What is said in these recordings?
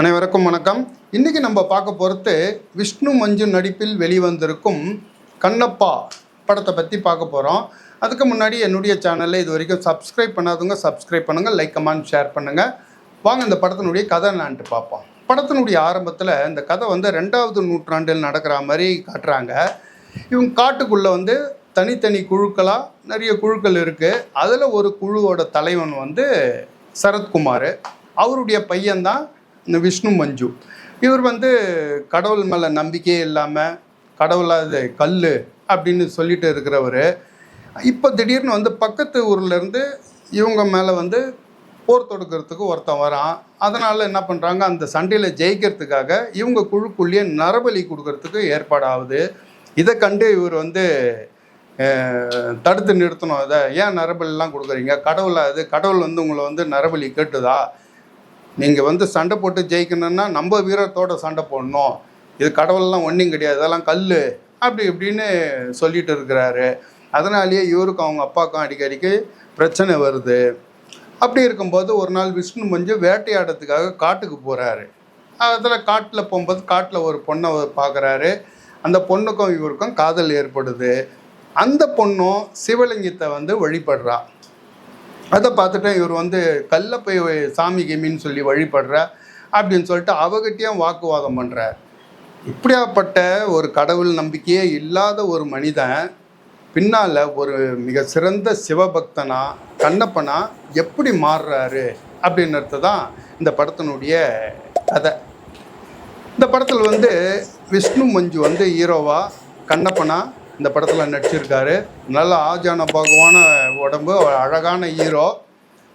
அனைவருக்கும் வணக்கம். இன்றைக்கி நம்ம பார்க்க பொறுத்து விஷ்ணு மஞ்சு நடிப்பில் வெளிவந்திருக்கும் கண்ணப்பா படத்தை பற்றி பார்க்க போகிறோம் அதுக்கு முன்னாடி என்னுடைய சேனலில் இது வரைக்கும் சப்ஸ்கிரைப் பண்ணாதவங்க சப்ஸ்கிரைப் பண்ணுங்கள் லைக் கமெண்ட் ஷேர் பண்ணுங்கள் வாங்க இந்த படத்தினுடைய கதை என்னான்ட்டு பார்ப்போம். படத்தினுடைய ஆரம்பத்தில் இந்த கதை வந்து ரெண்டாவது நூற்றாண்டில் நடக்கிற மாதிரி காட்டுறாங்க. இவங்க காட்டுக்குள்ளே வந்து தனித்தனி குழுக்களாக நிறைய குழுக்கள் இருக்குது அதில் ஒரு குழுவோட தலைவன் வந்து சரத்குமார். அவருடைய பையன்தான் இந்த விஷ்ணு மஞ்சு. இவர் வந்து கடவுள் மேலே நம்பிக்கையே இல்லாமல் கடவுளாத கல் அப்படின்னு சொல்லிட்டு இருக்கிறவர். இப்போ திடீர்னு வந்து பக்கத்து ஊர்லேருந்து இவங்க மேலே வந்து போர் தொடுக்கிறதுக்கு ஒருத்தன் வரான். அதனால் என்ன பண்ணுறாங்க அந்த சண்டையில் ஜெயிக்கிறதுக்காக இவங்க குழுக்குள்ளேயே நரபலி கொடுக்கறதுக்கு ஏற்பாடாகுது. இதை கண்டு இவர் வந்து தடுத்து நிறுத்தணும். அதை ஏன் நரபலிலாம் கொடுக்குறீங்க? கடவுளாக அது கடவுள் வந்து உங்களை வந்து நரபலி கேட்டுதா? நீங்கள் வந்து சண்டை போட்டு ஜெயிக்கணும்னா நம்ம வீரத்தோட சண்டை போடணும். இது கடவுள்லாம் ஒன்றும் கிடையாது. இதெல்லாம் கல் அப்படி இப்படின்னு சொல்லிட்டு இருக்கிறாரு. அதனாலேயே இவருக்கும் அவங்க அப்பாவுக்கும் அடிக்கடிக்கு பிரச்சனை வருது. அப்படி இருக்கும்போது ஒரு நாள் விஷ்ணு மஞ்சு வேட்டையாடுறதுக்காக காட்டுக்கு போகிறாரு அதில் காட்டில் போகும்போது காட்டில் ஒரு பொண்ணை பார்க்குறாரு அந்த பொண்ணுக்கும் இவருக்கும் காதல் ஏற்படுது. அந்த பொண்ணும் சிவலிங்கத்தை வந்து வழிபடுறா. அதை பார்த்துட்டு இவர் வந்து கல்லப்பை போய் சாமி கிமின்னு சொல்லி வழிபடுற அப்படின்னு சொல்லிட்டு அவகிட்டயும் வாக்குவாதம் பண்ணுறார் இப்படியாப்பட்ட ஒரு கடவுள் நம்பிக்கையே இல்லாத ஒரு மனிதன் பின்னால் ஒரு மிக சிறந்த சிவபக்தனா கண்ணப்பனா எப்படி மாறுறாரு அப்படின்றது தான் இந்த படத்தினுடைய கதை. இந்த படத்தில் வந்து விஷ்ணு மஞ்சு வந்து ஹீரோவா கண்ணப்பனா இந்த படத்தில் நடிச்சிருக்காரு. நல்ல ஆஜான பகவான உடம்பு அழகான ஹீரோ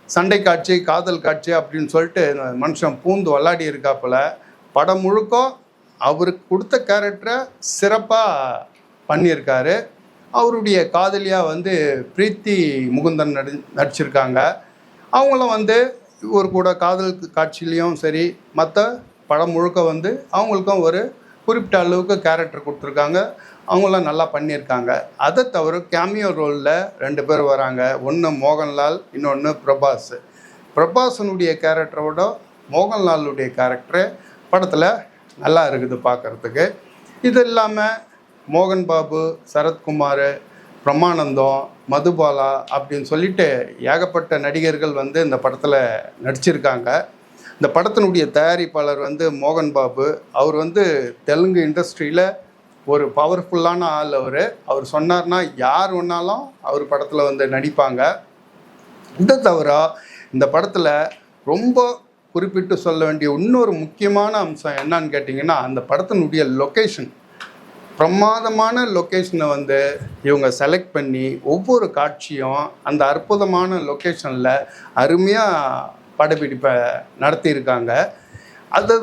சண்டை காட்சி காதல் காட்சி அப்படின்னு சொல்லிட்டு மனுஷன் பூந்து விளாடி இருக்காப்புல. படம் முழுக்க அவருக்கு கொடுத்த கேரக்டரை சிறப்பாக பண்ணியிருக்காரு. அவருடைய காதலியாக வந்து பிரீத்தி முகுந்தன் நடி நடிச்சிருக்காங்க. அவங்களும் வந்து இவர் கூட காதல் காட்சியிலையும் சரி மற்ற படம் முழுக்க வந்து அவங்களுக்கும் ஒரு குறிப்பிட்ட அளவுக்கு கேரக்டர் கொடுத்துருக்காங்க. அவங்களாம் நல்லா பண்ணியிருக்காங்க. அதை தவிர கேமியோ ரோலில் ரெண்டு பேர் வராங்க. ஒன்று மோகன்லால் இன்னொன்று பிரபாஸ். பிரபாஸனுடைய கேரக்டரோட மோகன்லாலுடைய கேரக்டரு படத்தில் நல்லா இருக்குது பார்க்குறதுக்கு இது இல்லாமல் மோகன் பாபு சரத்குமார் பிரமானந்தம் மதுபாலா அப்படின்னு சொல்லிட்டு ஏகப்பட்ட நடிகர்கள் வந்து இந்த படத்தில் நடிச்சிருக்காங்க. இந்த படத்தினுடைய தயாரிப்பாளர் வந்து மோகன் பாபு. அவர் வந்து தெலுங்கு இண்டஸ்ட்ரியில் ஒரு பவர்ஃபுல்லான ஆள் அவர். அவர் சொன்னார்னா யார் ஒன்னாலும் அவர் படத்தில் வந்து நடிப்பாங்க. இதை தவிர இந்த படத்தில் ரொம்ப குறிப்பிட்டு சொல்ல வேண்டிய இன்னொரு முக்கியமான அம்சம் என்னன்னு கேட்டிங்கன்னா அந்த படத்தினுடைய லொக்கேஷன் பிரமாதமான லொக்கேஷனை வந்து இவங்க செலக்ட் பண்ணி ஒவ்வொரு காட்சியும் அந்த அற்புதமான லொக்கேஷனில் அருமையாக படப்பிடிப்பை நடத்தியிருக்காங்க. அது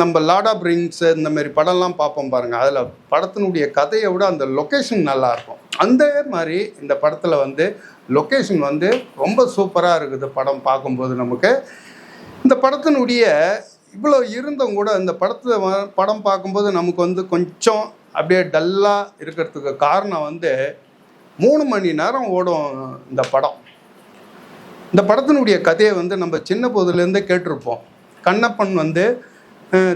நம்ம லார்ட் ஆஃப் ரிங்ஸ் இந்த மாதிரி படம்லாம் பார்ப்போம் பாருங்கள் அதில் படத்தினுடைய கதையை விட அந்த லொக்கேஷன் நல்லாயிருக்கும் அந்த மாதிரி இந்த படத்தில் வந்து லொக்கேஷன் வந்து ரொம்ப சூப்பராக இருக்குது படம் பார்க்கும்போது நமக்கு. இந்த படத்தினுடைய இவ்வளோ இருந்தும் கூட இந்த படத்தை படம் பார்க்கும்போது நமக்கு வந்து கொஞ்சம் அப்படியே டல்லாக இருக்கிறதுக்கு காரணம் வந்து மூணு மணி நேரம் ஓடும் இந்த படம். இந்த படத்தினுடைய கதையை வந்து நம்ம சின்ன போதுலேருந்தே கேட்டிருப்போம். கண்ணப்பன் வந்து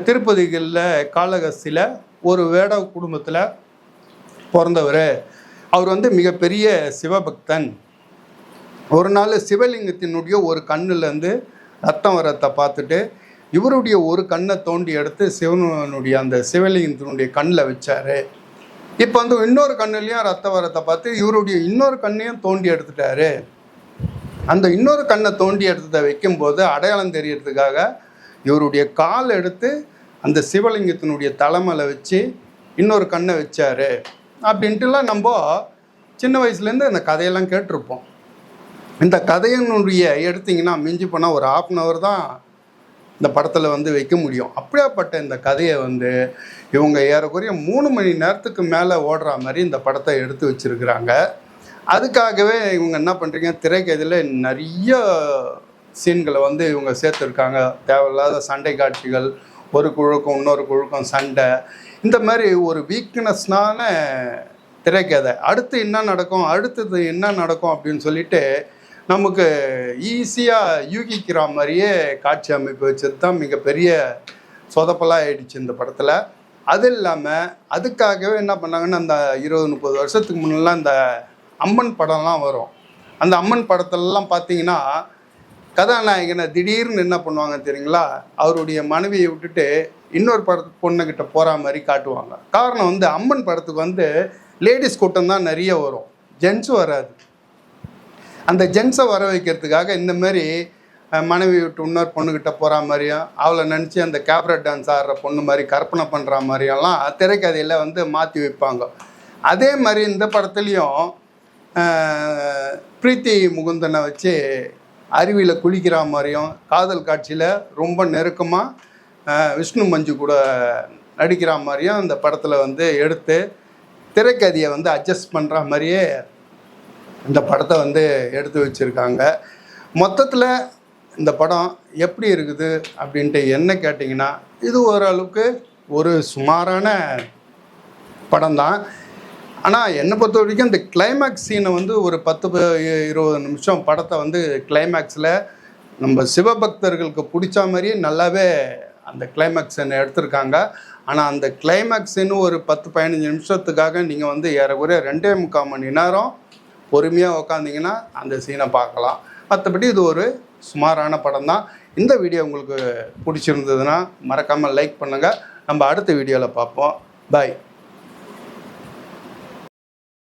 திருப்பதிகளில் காளகஸ்தியில் ஒரு வேட குடும்பத்தில் பிறந்தவர். அவர் வந்து மிகப்பெரிய சிவபக்தன். ஒரு நாள் சிவலிங்கத்தினுடைய ஒரு கண்ணுலேருந்து ரத்தம் வரத்தை பார்த்துட்டு இவருடைய ஒரு கண்ணை தோண்டி எடுத்து சிவனுடைய அந்த சிவலிங்கத்தினுடைய கண்ணில் வச்சார். இப்போ வந்து இன்னொரு கண்ணுலேயும் ரத்த வரத்தை பார்த்து இவருடைய இன்னொரு கண்ணையும் தோண்டி எடுத்துட்டாரு. அந்த இன்னொரு கண்ணை தோண்டி எடுத்ததை வைக்கும்போது அடையாளம் தெரியறதுக்காக இவருடைய கால் எடுத்து அந்த சிவலிங்கத்தினுடைய தலைமையில் வச்சு இன்னொரு கண்ணை வச்சாரு. அப்படின்ட்டுலாம் நம்ம சின்ன வயசுலேருந்து அந்த கதையெல்லாம் கேட்டிருப்போம். இந்த கதையினுடைய எடுத்திங்கன்னா மிஞ்சி போனால் ஒரு ஆஃப் அன் ஹவர் தான் இந்த படத்தில் வந்து வைக்க முடியும். அப்படியாப்பட்ட இந்த கதையை வந்து இவங்க ஏறக்குறைய மூணு மணி நேரத்துக்கு மேலே ஓடுற மாதிரி இந்த படத்தை எடுத்து வச்சிருக்கிறாங்க. அதுக்காகவே இவங்க என்ன பண்ணுறீங்க திரைக்கதையில் நிறைய சீன்களை வந்து இவங்க சேர்த்துருக்காங்க. தேவையில்லாத சண்டை காட்சிகள் ஒரு குழுக்கும் இன்னொரு குழுக்கும் சண்டை. இந்த மாதிரி ஒரு வீக்னஸ்னான திரைக்கதை. அடுத்து என்ன நடக்கும்? அடுத்தது என்ன நடக்கும் அப்படின்னு சொல்லிட்டு நமக்கு ஈஸியாக யூகிக்கிற மாதிரியே காட்சி அமைப்பு வச்சது தான் மிகப்பெரிய சொதப்பலாக ஆயிடுச்சு இந்த படத்தில். அது இல்லாமல் அதுக்காகவே என்ன பண்ணாங்கன்னா அந்த இருபது முப்பது வருஷத்துக்கு முன்னெல்லாம் இந்த அம்மன் படம்லாம் வரும். அந்த அம்மன் படத்திலலாம் பார்த்தீங்கன்னா கதாநாயகனை திடீர்னு என்ன பண்ணுவாங்க தெரியுங்களா? அவருடைய மனைவியை விட்டுட்டு இன்னொரு படத்து பொண்ணுக்கிட்ட போகிற மாதிரி காட்டுவாங்க. காரணம் வந்து அம்மன் படத்துக்கு வந்து லேடிஸ் கூட்டம் தான் நிறைய வரும். ஜென்ஸும் வராது. அந்த ஜென்ஸை வர வைக்கிறதுக்காக இந்த மாதிரி மனைவி விட்டு இன்னொரு பொண்ணுக்கிட்ட போகிற மாதிரியும் அவளை நினச்சி அந்த கேப்ரட் டான்ஸ் ஆடுற பொண்ணு மாதிரி கற்பனை பண்ணுற மாதிரியெல்லாம் திரைக்கதையில் வந்து மாற்றி வைப்பாங்க. அதே மாதிரி இந்த படத்துலேயும் பிரீத்தி முகுந்தனை வச்சு அருவியில் குளிக்கிற மாதிரியும் காதல் காட்சியில் ரொம்ப நெருக்கமாக விஷ்ணு மஞ்சு கூட நடிக்கிற மாதிரியும் அந்த படத்தில் வந்து எடுத்து திரைக்கதையை வந்து அட்ஜஸ்ட் பண்ணுற மாதிரியே இந்த படத்தை வந்து எடுத்து வச்சுருக்காங்க. மொத்தத்தில் இந்த படம் எப்படி இருக்குது அப்படின்ட்டு என்ன கேட்டிங்கன்னா இது ஓரளவுக்கு ஒரு சுமாரான படம் தான் ஆனால் என்னை பொறுத்த வரைக்கும் இந்த கிளைமேக்ஸ் சீனை வந்து ஒரு பத்து ப- இருபது நிமிஷம் படத்தை வந்து கிளைமேக்ஸில் நம்ம சிவபக்தர்களுக்கு பிடிச்ச மாதிரியே நல்லாவே அந்த கிளைமேக்ஸ் சீனை எடுத்திருக்காங்க. ஆனால் அந்த கிளைமேக்ஸ் சீனு ஒரு பத்து பதினஞ்சு நிமிஷத்துக்காக நீங்கள் வந்து ஏறக்குறைய ரெண்டே முக்கால் மணி நேரம் பொறுமையாக உக்காந்தீங்கன்னா அந்த சீனை பார்க்கலாம். மற்றபடி இது ஒரு சுமாரான படம் தான். இந்த வீடியோ உங்களுக்கு பிடிச்சிருந்ததுன்னா மறக்காமல் லைக் பண்ணுங்கள் நம்ம அடுத்த வீடியோவில் பார்ப்போம். பாய்